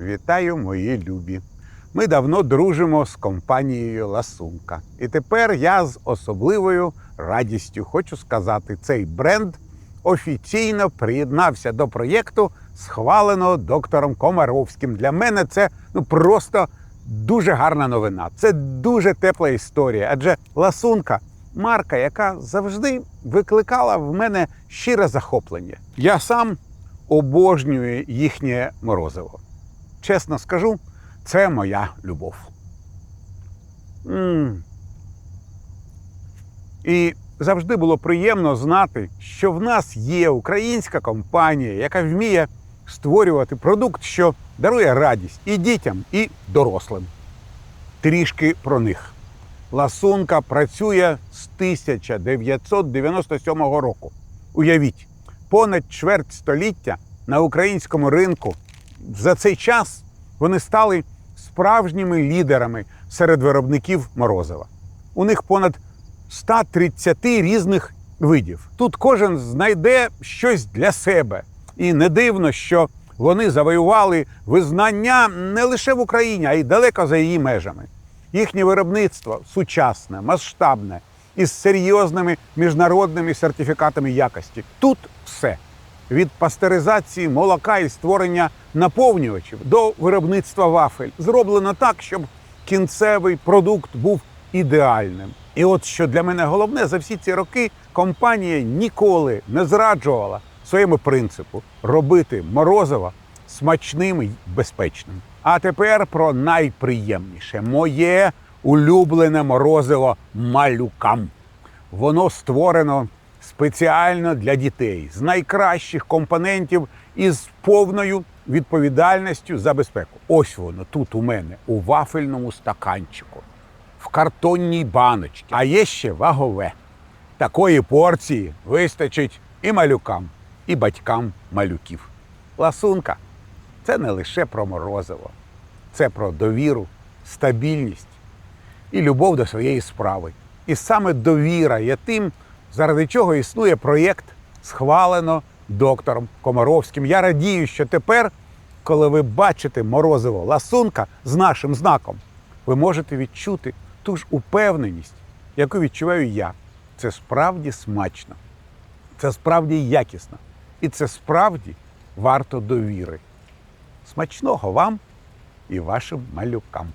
Вітаю, мої любі. Ми давно дружимо з компанією Ласунка. І тепер я з особливою радістю хочу сказати, цей бренд офіційно приєднався до проєкту, схваленого доктором Комаровським. Для мене це ну просто дуже гарна новина. Це дуже тепла історія. Адже Ласунка марка, яка завжди викликала в мене щире захоплення. Я сам обожнюю їхнє морозиво. Чесно скажу, це моя любов. м І завжди було приємно знати, що в нас є українська компанія, яка вміє створювати продукт, що дарує радість і дітям, і дорослим. Трішки про них. Ласунка працює з 1997 року. Уявіть, понад чверть століття на українському ринку. За цей час вони стали справжніми лідерами серед виробників морозива. У них понад 130 різних видів. Тут кожен знайде щось для себе. І не дивно, що вони завоювали визнання не лише в Україні, а й далеко за її межами. Їхнє виробництво сучасне, масштабне, із серйозними міжнародними сертифікатами якості. Тут все від пастеризації молока і створення наповнювачів до виробництва вафель зроблено так, щоб кінцевий продукт був ідеальним. І от що для мене головне, за всі ці роки компанія ніколи не зраджувала своєму принципу робити морозиво смачним і безпечним. А тепер про найприємніше моє улюблене морозиво малюкам. Воно створено спеціально для дітей з найкращих компонентів і з повною відповідальністю за безпеку. Ось воно тут у мене у вафельному стаканчику, в картонній баночці. А є ще вагове. Такої порції вистачить і малюкам, і батькам малюків. Ласунка це не лише про морозиво, це про довіру, стабільність і любов до своєї справи. І саме довіра є тим, заради чого існує проєкт, схвалено доктором Комаровським. Я радію, що тепер, коли ви бачите морозиво ласунка з нашим знаком, ви можете відчути ту ж упевненість, яку відчуваю я. Це справді смачно, це справді якісно, і це справді варто довіри. Смачного вам і вашим малюкам.